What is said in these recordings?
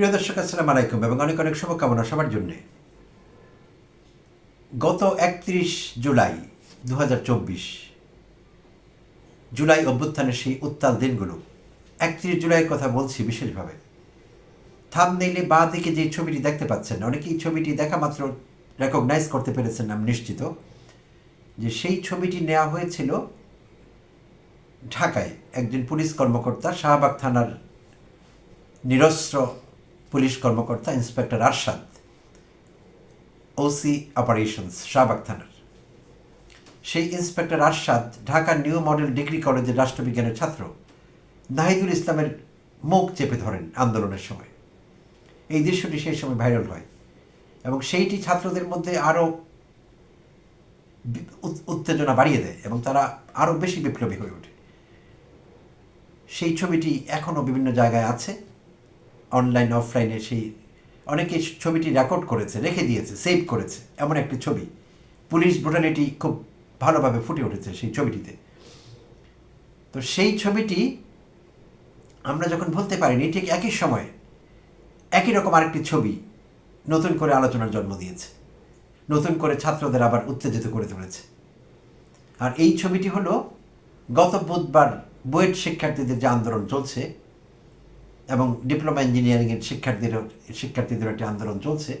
প্রিয় দর্শক, আসসালামু আলাইকুম এবং অনেক অনেক শুভকামনা সবার জন্যে। গত একত্রিশ জুলাই দু জুলাই অভ্যুত্থানের সেই উত্তাল দিনগুলো, একত্রিশ জুলাইয়ের কথা বলছি বিশেষভাবে। থামনেইলে বা দিকে যে ছবিটি দেখতে পাচ্ছেন, অনেকেই ছবিটি দেখা মাত্র রেকগনাইজ করতে পেরেছেন, আমি নিশ্চিত। যে সেই ছবিটি নেওয়া হয়েছিল ঢাকায় একজন পুলিশ কর্মকর্তা শাহবাগ থানার নিরস্ত্র পুলিশ কর্মকর্তা inspector Arshad OC operations Shahbag থানার। সেই ইন্সপেক্টর আরশাদ ঢাকার নিউ মডেল ডিগ্রি কলেজের রাষ্ট্রবিজ্ঞানের ছাত্র নাহিদুল ইসলামের মুখ চেপে ধরেন আন্দোলনের সময়। এই দৃশ্যটি সেই সময় ভাইরাল হয় এবং সেইটি ছাত্রদের মধ্যে আরও উত্তেজনা বাড়িয়ে দেয় এবং তারা আরও বেশি বিপ্লবী হয়ে ওঠে। সেই ছবিটি এখনও বিভিন্ন জায়গায় আছে। অনলাইন অফলাইনে সেই অনেকে ছবিটি রেকর্ড করেছে, রেখে দিয়েছে সেভ করেছে, এমন একটি ছবি। পুলিশ ব্রুটালিটি খুব ভালোভাবে ফুটে উঠেছে সেই ছবিটিতে। তো সেই ছবিটি আমরা যখন বলতে পারিনি, ঠিক একই সময়ে একই রকম আরেকটি ছবি নতুন করে আলোচনার জন্ম দিয়েছে। নতুন করে ছাত্রদের আবার উত্তেজিত করে তুলেছে। আর এই ছবিটি হলো গত বুধবার বুয়েট শিক্ষার্থীদের যে আন্দোলন চলছে এবং ডিপ্লোমা ইঞ্জিনিয়ারিংয়ের শিক্ষার্থীদের শিক্ষার্থীদের একটি আন্দোলন চলছে।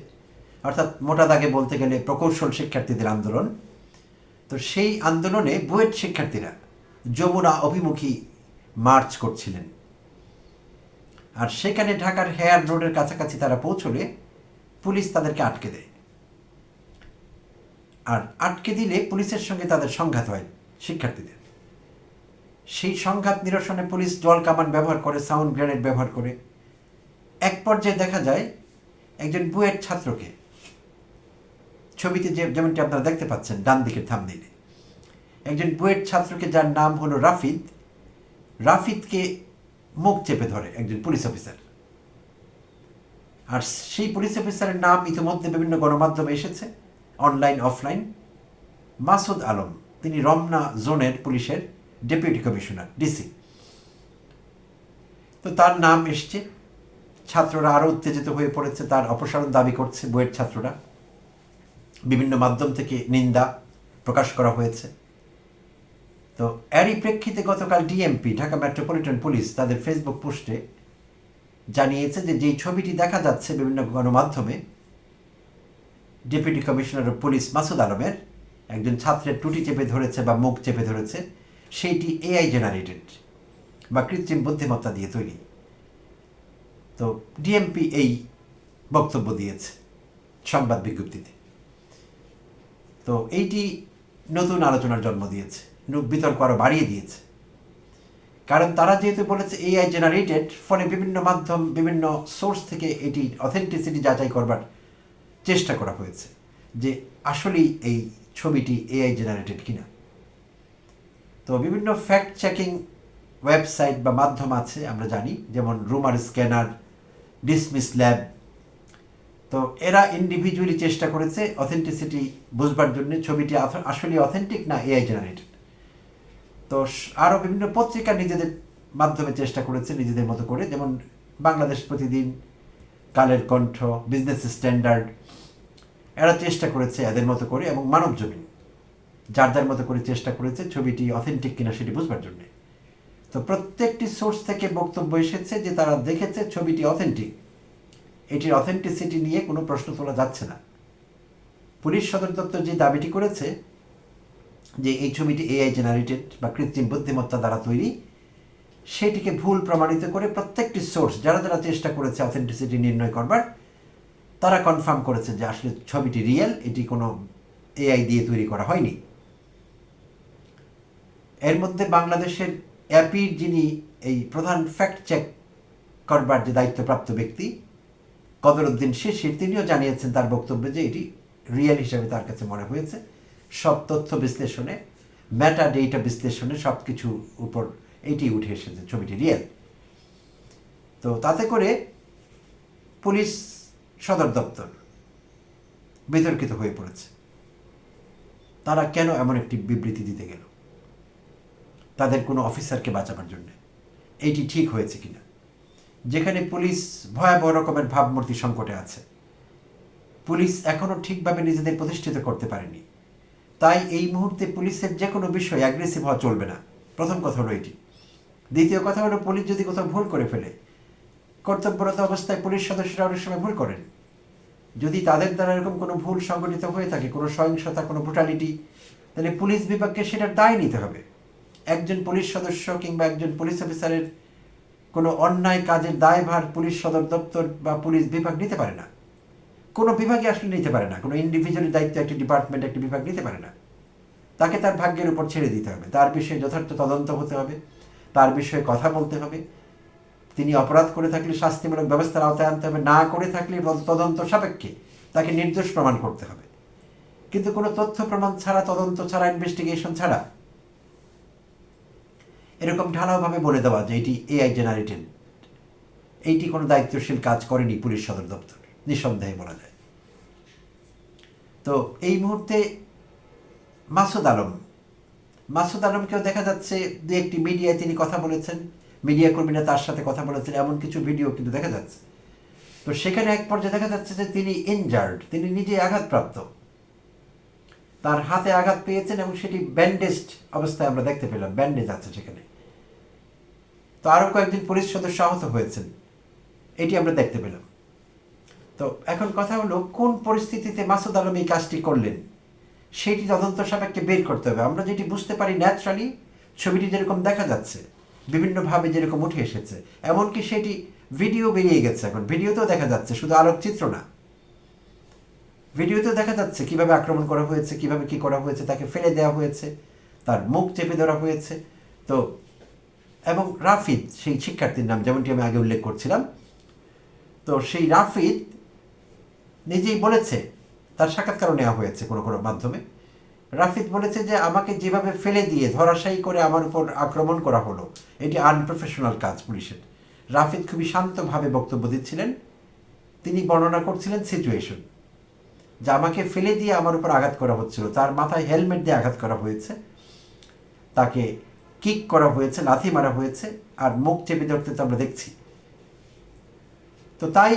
অর্থাৎ মোটা দাগে বলতে গেলে প্রকৌশল শিক্ষার্থীদের আন্দোলন। তো সেই আন্দোলনে বুয়েট শিক্ষার্থীরা যমুনা অভিমুখী মার্চ করছিলেন। আর সেখানে ঢাকার হেয়ার রোডের কাছাকাছি তারা পৌঁছলে পুলিশ তাদেরকে আটকে দেয়। আর আটকে দিলে পুলিশের সঙ্গে তাদের সংঘাত হয় শিক্ষার্থীদের। সেই সংঘাত নিরসনে পুলিশ জল কামান ব্যবহার করে, সাউন্ড গ্রেনেড ব্যবহার করে। এক পর্যায়ে দেখা যায় একজন বুয়েট ছাত্রকে। ছবিতে যে যেমনটি আপনারা দেখতে পাচ্ছেন, ডান দিকের থাম দিলে একজন বুয়েট ছাত্রকে যার নাম হলো রাফিদ। রাফিদকে মুখ চেপে ধরে একজন পুলিশ অফিসার। আর সেই পুলিশ অফিসারের নাম ইতিমধ্যে বিভিন্ন গণমাধ্যমে এসেছে অনলাইন অফলাইন মাসুদ আলম, তিনি রমনা জোনের পুলিশের ডেপুটি কমিশনার ডিসি তো তার নাম এসছে। ছাত্ররা আরও উত্তেজিত হয়ে পড়েছে, তার অপসারণ দাবি করছে বইয়ের ছাত্ররা। বিভিন্ন মাধ্যম থেকে নিন্দা প্রকাশ করা হয়েছে। তো এরই প্রেক্ষিতে গতকাল ডিএমপি ঢাকা মেট্রোপলিটন পুলিশ তাদের ফেসবুক পোস্টে জানিয়েছে যে, যেই ছবিটি দেখা যাচ্ছে বিভিন্ন গণমাধ্যমে ডেপুটি কমিশনার পুলিশ মাসুদ আলমের একজন ছাত্রের টুটি চেপে ধরেছে বা মুখ চেপে ধরেছে। সেইটি এআই জেনারেটেড বা কৃত্রিম বুদ্ধিমত্তা দিয়ে তৈরি। তো ডিএমপি এই বক্তব্য দিয়েছে সংবাদ বিজ্ঞপ্তিতে। তো এইটি নতুন আলোচনার জন্ম দিয়েছে বিতর্ক আরও বাড়িয়ে দিয়েছে। কারণ তারা যেহেতু বলেছে এআই জেনারেটেড ফলে বিভিন্ন মাধ্যম, বিভিন্ন সোর্স থেকে এটি অথেন্টিসিটি যাচাই করবার চেষ্টা করা হয়েছে যে আসলেই এই ছবিটি এআই জেনারেটেড কিনা। তো বিভিন্ন ফ্যাক্ট চেকিং ওয়েবসাইট বা মাধ্যম আছে, আমরা জানি, যেমন রুমার স্ক্যানার ডিসমিস ল্যাব তো এরা ইন্ডিভিজুয়ালি চেষ্টা করেছে অথেন্টিসিটি বুঝবার জন্য, ছবিটি আসলে অথেন্টিক না এআই জেনারেটেড তো আরও বিভিন্ন পত্রিকা নিজেদের মাধ্যমে চেষ্টা করেছে নিজেদের মতো করে, যেমন বাংলাদেশ প্রতিদিন, কালের কণ্ঠ বিজনেস স্ট্যান্ডার্ড এরা চেষ্টা করেছে এদের মতো করে এবং মানব জমিন যার যার মতো করে চেষ্টা করেছে, ছবিটি অথেন্টিক কিনা সেটি বুঝবার জন্যে। তো প্রত্যেকটি সোর্স থেকে বক্তব্য এসেছে যে তারা দেখেছে ছবিটি অথেন্টিক এটির অথেন্টিসিটি নিয়ে কোনো প্রশ্ন তোলা যাচ্ছে না। পুলিশ সদর দপ্তর যে দাবিটি করেছে, যে এই ছবিটি এআই জেনারেটেড বা কৃত্রিম বুদ্ধিমত্তা দ্বারা তৈরি, সেটিকে ভুল প্রমাণিত করে প্রত্যেকটি সোর্স যারা যারা চেষ্টা করেছে অথেন্টিসিটি নির্ণয় করবার, তারা কনফার্ম করেছে যে আসলে ছবিটি রিয়েল এটি কোনো এআই দিয়ে তৈরি করা হয়নি। এর মধ্যে বাংলাদেশের অ্যাপির যিনি এই প্রধান ফ্যাক্ট চেক করবার যে দায়িত্বপ্রাপ্ত ব্যক্তি কদরউদ্দিন শেষির তিনিও জানিয়েছেন তার বক্তব্যে যে এটি রিয়েল হিসাবে তার কাছে মনে হয়েছে। সব তথ্য বিশ্লেষণে ম্যাটা ডেটা বিশ্লেষণে সব কিছু উপর এইটি উঠে এসেছে, ছবিটি রিয়েল তো তাতে করে পুলিশ সদর দপ্তর বিতর্কিত হয়ে পড়েছে। তারা কেন এমন একটি বিবৃতি দিতে গেল? তাদের কোনো অফিসারকে বাঁচাবার জন্য। এইটি ঠিক হয়েছে কিনা? যেখানে পুলিশ ভয়াবহ রকমের ভাবমূর্তি সংকটে আছে। পুলিশ এখনও ঠিকভাবে নিজেদের প্রতিষ্ঠিত করতে পারেনি। তাই এই মুহূর্তে পুলিশের যে কোনো বিষয়ে অ্যাগ্রেসিভ হওয়া চলবে না। প্রথম কথা হলো এটি। দ্বিতীয় কথা হলো পুলিশ যদি কোথাও ভুল করে ফেলে, কর্তব্যরত অবস্থায় পুলিশ সদস্যরা অনেক সময় ভুল করেন। যদি তাদের দ্বারা এরকম কোনো ভুল সংগঠিত হয়ে থাকে, কোনো সহিংসতা, কোনো ব্রুটালিটি তাহলে পুলিশ বিভাগকে সেটার দায় নিতে হবে। একজন পুলিশ সদস্য কিংবা একজন পুলিশ অফিসারের কোনো অন্যায় কাজের দায়ভার পুলিশ সদর দপ্তর বা পুলিশ বিভাগ নিতে পারে না। কোনো বিভাগে আসলে নিতে পারে না। কোনো ইন্ডিভিজুয়ালের দায়িত্ব একটি ডিপার্টমেন্ট একটি বিভাগ নিতে পারে না। তাকে তার ভাগ্যের উপর ছেড়ে দিতে হবে। তার বিষয়ে যথার্থ তদন্ত হতে হবে। তার বিষয়ে কথা বলতে হবে। তিনি অপরাধ করে থাকলে শাস্তিমূলক ব্যবস্থার আওতায় আনতে হবে। না করে থাকলে তদন্ত সাপেক্ষে তাকে নির্দোষ প্রমাণ করতে হবে। কিন্তু কোনো তথ্য প্রমাণ ছাড়া, তদন্ত ছাড়া ইনভেস্টিগেশন ছাড়া এরকম ঢালাওভাবে বলে দেওয়া যে এটি এআই জেনারেটেড এইটি কোনো দায়িত্বশীল কাজ করেনি পুলিশ সদর দপ্তর, নিঃসন্দেহে বলা যায়। তো এই মুহূর্তে মাসুদ আলম, মাসুদ আলমকেও দেখা যাচ্ছে দু একটি মিডিয়ায় তিনি কথা বলেছেন, মিডিয়া কর্মীরা তার সাথে কথা বলেছেন, এমন কিছু ভিডিও কিন্তু দেখা যাচ্ছে। তো সেখানে এক পর্যায়ে দেখা যাচ্ছে যে তিনি ইনজার্ড তিনি নিজে আঘাতপ্রাপ্ত। তার হাতে আঘাত পেয়েছেন এবং সেটি ব্যান্ডেজড অবস্থায় আমরা দেখতে পেলাম ব্যান্ডেজ আছে সেখানে। তো আরও কয়েকজন পুলিশ সদস্য আহত হয়েছেন, এটি আমরা দেখতে পেলাম। তো এখন কথা হলো, কোন পরিস্থিতিতে মাসুদ আলম এই কাজটি করলেন? সেটি তদন্ত সাপেক্ষে বের করতে হবে। আমরা যেটি বুঝতে পারি ন্যাচারালি, ছবিটি যেরকম দেখা যাচ্ছে, বিভিন্নভাবে যেরকম উঠে এসেছে, এমনকি সেটি ভিডিও বেরিয়ে গেছে এখন। ভিডিওতেও দেখা যাচ্ছে, শুধু আলোকচিত্র না। ভিডিওতেও দেখা যাচ্ছে কীভাবে আক্রমণ করা হয়েছে, কীভাবে কি করা হয়েছে, তাকে ফেলে দেওয়া হয়েছে, তার মুখ চেপে ধরা হয়েছে। তো, এবং রাফিদ, সেই শিক্ষার্থীর নাম, যেমনটি আমি আগে উল্লেখ করছিলাম, তো সেই রাফিদ নিজেই বলেছে, তার সাক্ষাৎকারও নেওয়া হয়েছে কোনো কোনো মাধ্যমে। রাফিদ বলেছে যে, আমাকে যেভাবে ফেলে দিয়ে ধরাশায়ী করে আমার উপর আক্রমণ করা হলো, এটি আনপ্রফেশনাল কাজ পুলিশের। রাফিদ খুবই শান্তভাবে বক্তব্য দিচ্ছিলেন। তিনি বর্ণনা করছিলেন সিচুয়েশন যে আমাকে ফেলে দিয়ে আমার উপর আঘাত করা হচ্ছিল, তার মাথায় হেলমেট দিয়ে আঘাত করা হয়েছে, তাকে কিক করা হয়েছে, লাথি মারা হয়েছে, আর মুখ চেপে ধরতে তো আমরা দেখছি। তো তাই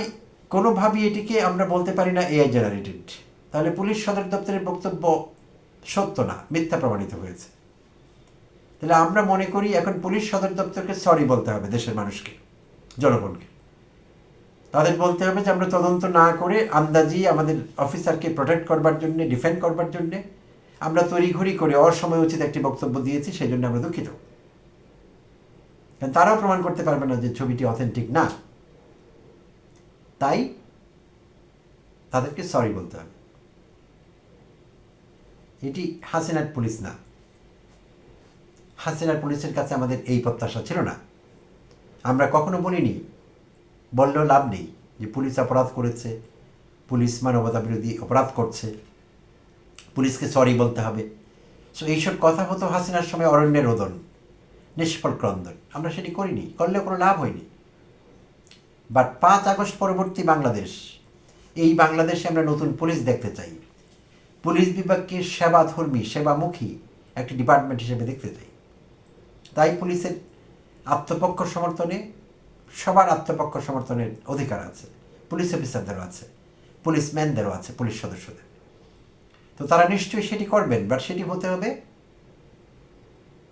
কোনোভাবেই এটিকে আমরা বলতে পারি না এআই জেনারেটেড তাহলে পুলিশ সদর দপ্তরের বক্তব্য সত্য না, মিথ্যা প্রমাণিত হয়েছে। তাহলে আমরা মনে করি এখন পুলিশ সদর দপ্তরকে সরি বলতে হবে দেশের মানুষকে, জনগণকে। তাদের বলতে হবে যে আমরা তদন্ত না করে আন্দাজি আমাদের অফিসারকে প্রোটেক্ট করবার জন্য ডিফেন্ড করবার জন্যে আমরা তড়িঘড়ি করে অসময় উচিত একটি বক্তব্য দিয়েছি, সেই জন্য আমরা দুঃখিত। তারাও প্রমাণ করতে পারবে না যে ছবিটি অথেন্টিক না। তাই তাদেরকে সরি বলতে হবে। এটি হাসিনার পুলিশ না। হাসিনার পুলিশের কাছে আমাদের এই প্রত্যাশা ছিল না। আমরা কখনো বলিনি বললেও লাভ নেই যে পুলিশ অপরাধ করেছে, পুলিশ মানবতা বিরোধী অপরাধ করছে, পুলিশকে সরি বলতে হবে। সো এইসব কথা হতো হাসিনার সময় অরণ্যের রোদন নিষ্ফল ক্রন্দন। আমরা সেটি করিনি, করলেও কোনো লাভ হয়নি। বাট পাঁচ আগস্ট পরবর্তী বাংলাদেশ, এই বাংলাদেশে আমরা নতুন পুলিশ দেখতে চাই। পুলিশ বিভাগকে সেবাধর্মী, সেবামুখী একটি ডিপার্টমেন্ট হিসেবে দেখতে চাই। তাই পুলিশের আত্মপক্ষ সমর্থনে সবার আত্মপক্ষ সমর্থনের অধিকার আছে, পুলিশ অফিসারদেরও আছে, পুলিশম্যানদেরও আছে, পুলিশ সদস্যদের। তো তারা নিশ্চয়ই সেটি করবেন বাট সেটি হতে হবে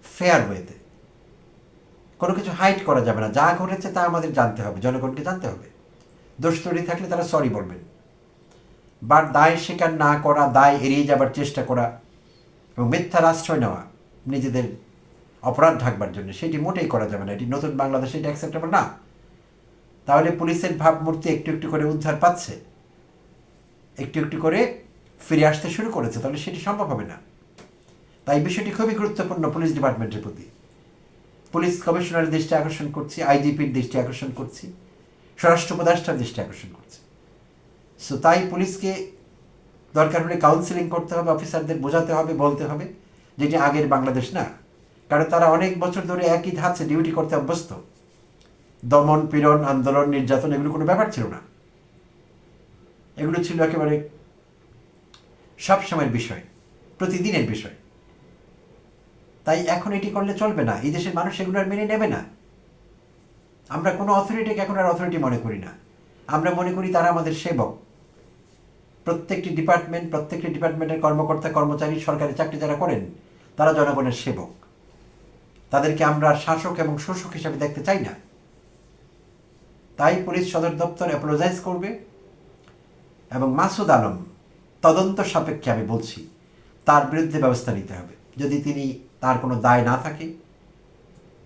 ফেয়ার ওয়েতে কোনো কিছু হাইট করা যাবে না, যা ঘটেছে তা আমাদের জানতে হবে, জনগণকে জানতে হবে। দোষ তৈরি থাকলে তারা সরি বলবেন। বা দায় স্বীকার না করা, দায় এড়িয়ে যাবার চেষ্টা করা এবং মিথ্যার আশ্রয় নেওয়া নিজেদের অপরাধ ঢাকবার জন্য, সেটি মোটেই করা যাবে না। এটি নতুন বাংলাদেশে এটা অ্যাকসেপ্টেবল না। তাহলে পুলিশের ভাবমূর্তি একটু একটু করে উদ্ধার পাচ্ছে। একটু একটু করে ফিরে আসতে শুরু করেছে, তাহলে সেটি সম্ভব হবে না। তাই বিষয়টি খুবই গুরুত্বপূর্ণ পুলিশ ডিপার্টমেন্টের প্রতি। পুলিশ কমিশনারের দৃষ্টি আকর্ষণ করছি, আইজিপির দৃষ্টি আকর্ষণ করছি, স্বরাষ্ট্র উপদেষ্টার দৃষ্টি আকর্ষণ করছি। সো তাই পুলিশকে দরকার হলে কাউন্সিলিং করতে হবে অফিসারদের বোঝাতে হবে, বলতে হবে, যেটি আগের বাংলাদেশ না। কারণ তারা অনেক বছর ধরে একই ধাঁচে ডিউটি করতে অভ্যস্ত। দমন, পীড়ন, আন্দোলন, নির্যাতন এগুলো কোনো ব্যাপার ছিল না। এগুলো ছিল একেবারে সব সময়ের বিষয়, প্রতিদিনের বিষয়। তাই এখন এটি করলে চলবে না। এই দেশের মানুষ এগুলো আর মেনে নেবে না। আমরা কোনো অথরিটিকে এখন আর অথরিটি মনে করি না। আমরা মনে করি তারা আমাদের সেবক। প্রত্যেকটি ডিপার্টমেন্ট, প্রত্যেকটি ডিপার্টমেন্টের কর্মকর্তা, কর্মচারী, সরকারি চাকরি যারা করেন, তারা জনগণের সেবক। তাদেরকে আমরা শাসক এবং শোষক হিসাবে দেখতে চাই না। তাই পুলিশ সদর দপ্তর অ্যাপোলোজাইজ করবে এবং মাসুদ আলম তদন্ত সাপেক্ষে আমি বলছি, তার বিরুদ্ধে ব্যবস্থা নিতে হবে। যদি তিনি তার কোনো দায় না থাকে,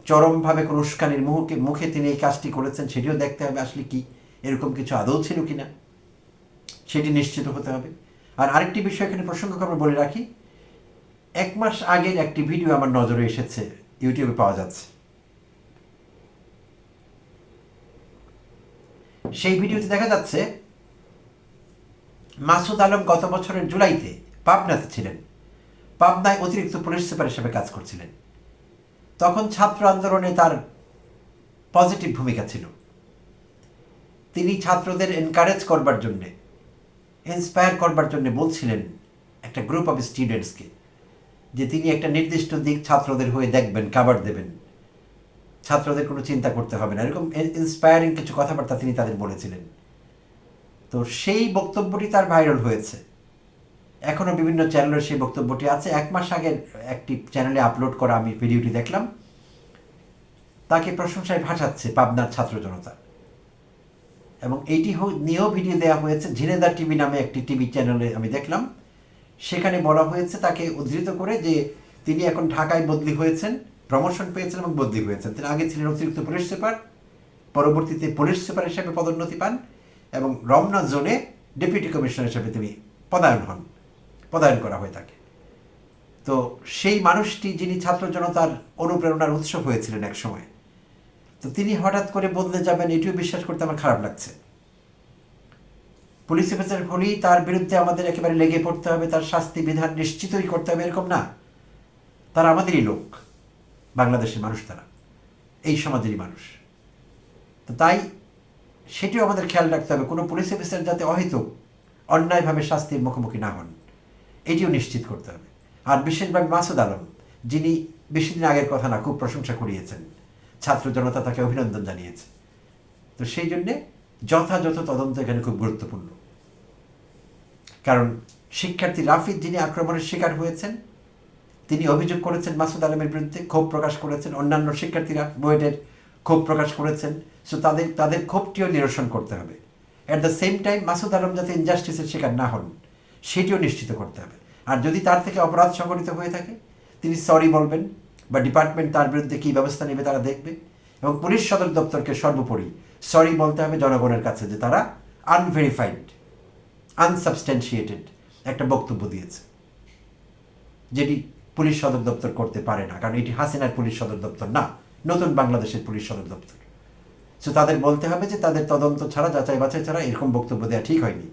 চরমভাবে কোনো উস্কানির মুখে মুখে তিনি এই কাজটি করেছেন, সেটিও দেখতে হবে আসলে কি, এরকম কিছু আদৌ ছিল কি না সেটি নিশ্চিত হতে হবে। আর আরেকটি বিষয় এখানে প্রসঙ্গক্রমে বলে রাখি, এক মাস আগের একটি ভিডিও আমার নজরে এসেছে, ইউটিউবে পাওয়া যাচ্ছে। সেই ভিডিওতে দেখা যাচ্ছে মাসুদ আলম গত বছরের জুলাইতে পাবনাতে ছিলেন। পাবনায় অতিরিক্ত পুলিশ সুপার হিসেবে কাজ করছিলেন। তখন ছাত্র আন্দোলনে তার পজিটিভ ভূমিকা ছিল। তিনি ছাত্রদের এনকারেজ করবার জন্যে ইন্সপায়ার করবার জন্য বলছিলেন একটা গ্রুপ অফ স্টুডেন্টসকে যে তিনি একটা নির্দিষ্ট দিক ছাত্রদের হয়ে দেখবেন কাবার দেবেন। ছাত্রদের কোনো চিন্তা করতে হবে না। এরকম ইন্সপায়ারিং কিছু কথাবার্তা তিনি তাদের বলেছিলেন। তো সেই বক্তব্যটি তার ভাইরাল হয়েছে। এখনও বিভিন্ন চ্যানেলের সেই বক্তব্যটি আছে। এক মাস আগে একটি চ্যানেলে আপলোড করা আমি ভিডিওটি দেখলাম। তাকে প্রশংসায় ভাসাচ্ছে পাবনার ছাত্র জনতা। এবং এইটি নিয়েও ভিডিও দেওয়া হয়েছে। ঝিনেদা টিভি নামে একটি টিভি চ্যানেলে আমি দেখলাম। সেখানে বলা হয়েছে তাকে উদ্ধৃত করে যে তিনি এখন ঢাকায় বদলি হয়েছেন। প্রমোশন পেয়েছেন এবং বদলি হয়েছেন। তিনি আগে ছিলেন অতিরিক্ত পুলিশ সুপার, পরবর্তীতে পুলিশ সুপার হিসেবে পদোন্নতি পান এবং রমনা জোনে ডেপুটি কমিশনার হিসেবে তিনি পদায়ন হন, পদায়ন করা হয়ে থাকে তো সেই মানুষটি যিনি ছাত্র জনতার অনুপ্রেরণার উৎস হয়েছিলেন এক সময়, তো তিনি হঠাৎ করে বদলে যাবেন এটিও বিশ্বাস করতে আমার খারাপ লাগছে। পুলিশ অফিসার হলেই তার বিরুদ্ধে আমাদের একেবারে লেগে পড়তে হবে, তার শাস্তি বিধান নিশ্চিতই করতে হবে, এরকম না। তারা আমাদেরই লোক। বাংলাদেশের মানুষ তারা। এই সমাজেরই মানুষ। তো তাই সেটিও আমাদের খেয়াল রাখতে হবে। কোনো পুলিশ অফিসার যাতে অহেতুক, অন্যায়ভাবে শাস্তির মুখোমুখি না হন, এটিও নিশ্চিত করতে হবে। আর বিশেষভাবে মাসুদ আলম, যিনি বেশি দিন আগের কথা না, খুব প্রশংসা করিয়েছেন ছাত্র জনতা তাকে অভিনন্দন জানিয়েছে। তো সেই জন্যে যথাযথ তদন্ত এখানে খুব গুরুত্বপূর্ণ। কারণ শিক্ষার্থী রাফিদ, যিনি আক্রমণের শিকার হয়েছেন তিনি অভিযোগ করেছেন মাসুদ আলমের বিরুদ্ধে, ক্ষোভ প্রকাশ করেছেন অন্যান্য শিক্ষার্থীরা বুয়েটের ক্ষোভ প্রকাশ করেছেন। সো তাদের তাদের ক্ষোভটিও নিরসন করতে হবে। At the same time Masud Alam যাতে ইনজাস্টিসের শিকার না হন, সেটিও নিশ্চিত করতে হবে। আর যদি তার থেকে অপরাধ সংঘটিত হয়ে থাকে, তিনি সরি বলবেন বা ডিপার্টমেন্ট তার বিরুদ্ধে কী ব্যবস্থা নেবে তারা দেখবে। এবং পুলিশ সদর দপ্তরকে সর্বোপরি সরি বলতে হবে জনগণের কাছে যে তারা আনভেরিফাইড আনসাবস্ট্যান্সিয়েটেড একটা বক্তব্য দিয়েছে। যেটি পুলিশ সদর দপ্তর করতে পারে না, কারণ এটি হাসিনার পুলিশ সদর দপ্তর না, নতুন বাংলাদেশের পুলিশ সদর দপ্তর। সো তাদের বলতে হবে যে তাদের তদন্ত ছাড়া, যাচাই বাছাই ছাড়া এরকম বক্তব্য দেওয়া ঠিক হয়নি।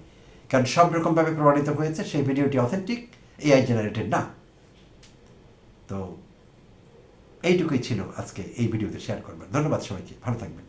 কারণ সব রকমভাবে প্রমাণিত হয়েছে, সেই ভিডিওটি অথেন্টিক এআই জেনারেটেড না। তো এইটুকুই ছিল আজকে এই ভিডিওতে শেয়ার করবেন ধন্যবাদ সবাইকে, ভালো থাকবেন।